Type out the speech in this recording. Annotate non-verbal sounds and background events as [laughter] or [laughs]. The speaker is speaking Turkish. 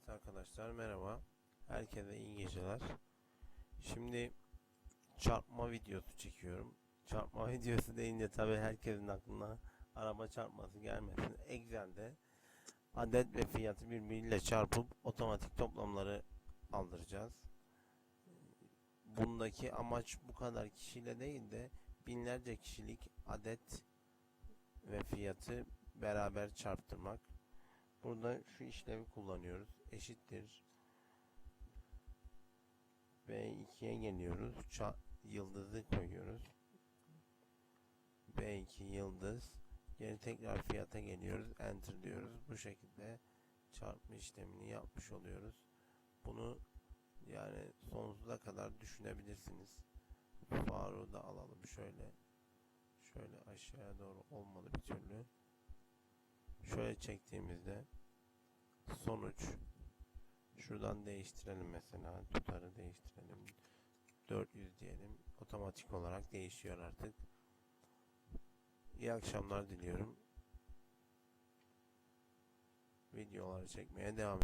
Evet arkadaşlar merhaba. Herkese iyi geceler. Şimdi çarpma videosu çekiyorum. Çarpma [laughs] videosu deyince tabi herkesin aklına araba çarpması gelmesin. Excel'de adet ve fiyatı birbiriyle çarpıp otomatik toplamları aldıracağız. Bundaki amaç bu kadar kişiyle değil de binlerce kişilik adet ve fiyatı beraber çarptırmak. Burada şu işlevi kullanıyoruz. Eşittir. B2'ye geliyoruz. Ça yıldızı koyuyoruz. B2 yıldız. Geri tekrar fiyata geliyoruz. Enter diyoruz. Bu şekilde çarpma işlemini yapmış oluyoruz. Bunu yani sonsuza kadar düşünebilirsiniz. Faruk'u da alalım şöyle. Şöyle aşağıya doğru olmalı bir türlü. Şöyle çektiğimizde sonuç şuradan değiştirelim mesela tutarı değiştirelim 400 diyelim otomatik olarak değişiyor artık. İyi akşamlar diliyorum. Videoları çekmeye devam